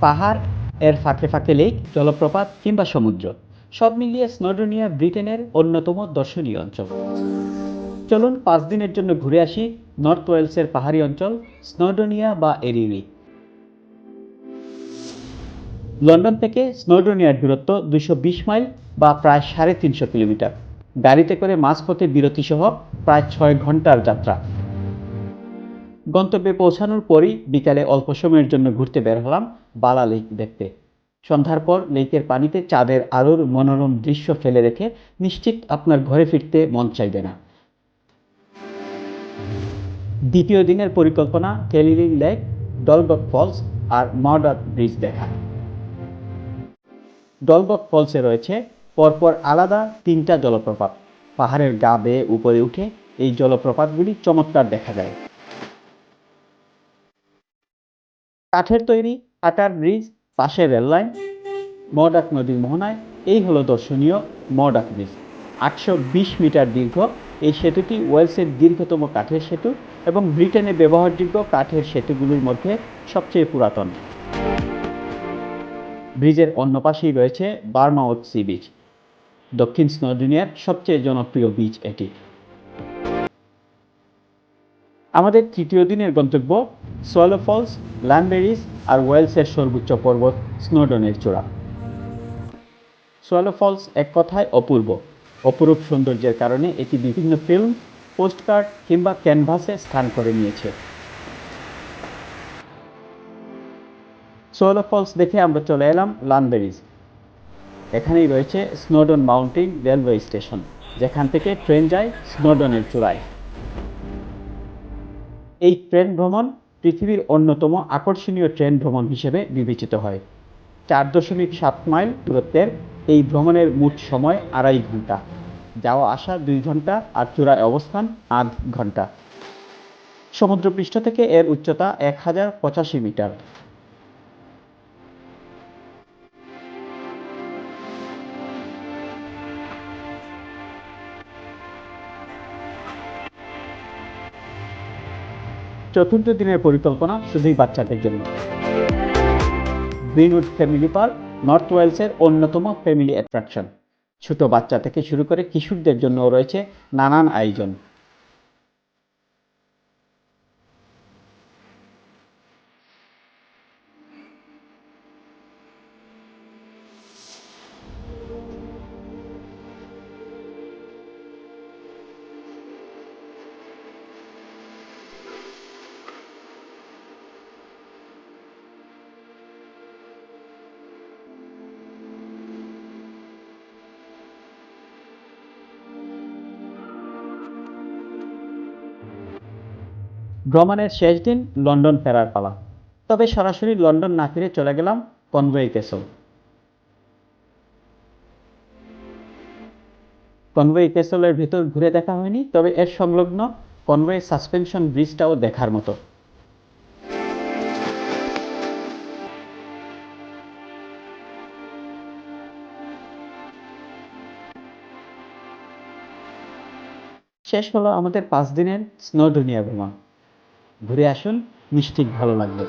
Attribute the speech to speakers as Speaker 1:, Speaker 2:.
Speaker 1: পাহাড়, এর ফাঁকে ফাঁকে লেক, জলপ্রপাত কিংবা সমুদ্র। সব মিলিয়ে স্নোডোনিয়া ব্রিটেনের অন্যতম দর্শনীয় অঞ্চল। চলুন পাঁচ দিনের জন্য ঘুরে আসি নর্থ ওয়েলসের পাহাড়ি অঞ্চল স্নোডোনিয়া বা এরিউরি লন্ডন থেকে স্নোডোনিয়ার দূরত্ব দুশো মাইল বা প্রায় সাড়ে তিনশো কিলোমিটার। গাড়িতে করে মাঝপথে বিরতি সহ প্রায় ছয় ঘণ্টার যাত্রা। গন্তব্যে পৌঁছানোর পরই বিকালে অল্প সময়ের জন্য ঘুরতে বের হলাম বালা লেক দেখতে। সন্ধ্যার পর লেকের পানিতে চাঁদের আলোর মনোরম দৃশ্য ফেলে রেখে নিশ্চিত আপনার ঘরে ফিরতে মন চাইবে না। দ্বিতীয় দিনের পরিকল্পনা কেলিলিং লেক, ডলবক ফলস আর মাউডাক ব্রিজ দেখা। ডলবক ফলসে রয়েছে পরপর আলাদা তিনটা জলপ্রপাত। পাহাড়ের গা বেয়ে উপরে উঠে এই জলপ্রপাতগুলি চমৎকার দেখা যায়। কাঠের তৈরি, কাটার ব্রিজ পাশে রেললাইন মডাক নদীর মোহনায়। এই হলো দর্শনীয় মডাক ব্রিজ। আটশো বিশ মিটার দীর্ঘ। এই সেতুটি ওয়েলসের দীর্ঘতম কাঠের সেতু এবং ব্রিটেনে ব্যবহারযোগ্য কাঠের সেতুগুলির মধ্যে সবচেয়ে পুরাতন। ব্রিজের অন্য পাশেই রয়েছে বার্মাউথ সি বিচ। দক্ষিণ স্নোডোনিয়ার সবচেয়ে জনপ্রিয় বিচ এটি। আমাদের তৃতীয় দিনের গন্তব্য সোয়েলো ফলস ল্যাম্বেরিজ আর ওয়েলসের সর্বোচ্চ পর্বত স্নোডনের চূড়া। সোয়েলো ফলস এক কথায় অপূর্ব। অপরূপ সৌন্দর্যের কারণে এটি বিভিন্ন ফিল্ম পোস্টকার্ড কিংবা ক্যানভাসে স্থান করে নিয়েছে। সোয়েলো ফলস দেখে আমরা চলে এলাম লানবেরিজ এখানেই রয়েছে স্নোডন মাউন্টেন রেলওয়ে স্টেশন যেখান থেকে ট্রেন যায় স্নোডনের চূড়ায়। এই ট্রেন ভ্রমণ পৃথিবীর অন্যতম আকর্ষণীয় ট্রেন ভ্রমণ হিসেবে বিবেচিত হয়। চার দশমিক সাত মাইল দূরত্বের এই ভ্রমণের মোট সময় আড়াই ঘণ্টা যাওয়া আসা দুই ঘণ্টা আর চূড়ায় অবস্থান আধ ঘণ্টা সমুদ্রপৃষ্ঠ থেকে এর উচ্চতা এক হাজার পঁচাশি মিটার। চতুর্থ দিনের পরিকল্পনা শুধুই বাচ্চাদের জন্য। গ্রিনউড ফ্যামিলি পার্ক নর্থ ওয়েলসের অন্যতম ফ্যামিলি অ্যাট্রাকশন। ছোট বাচ্চা থেকে শুরু করে কিশোরদের জন্য রয়েছে নানান আয়োজন। ভ্রমণের শেষ দিন লন্ডন ফেরার পালা। তবে সরাসরি লন্ডন না ফিরে চলে গেলাম কনওয়ে ক্যাসল কনওয়ে ক্যাসলের ভেতর ঘুরে দেখা হয়নি, তবে এর সংলগ্ন কনওয়ে সাসপেনশন ব্রিজটাও দেখার মতো। শেষ হলো আমাদের পাঁচ দিনের স্নোডোনিয়া ভ্রমণ। ঘুরে আসুন নিশ্চিত ভালো লাগবে।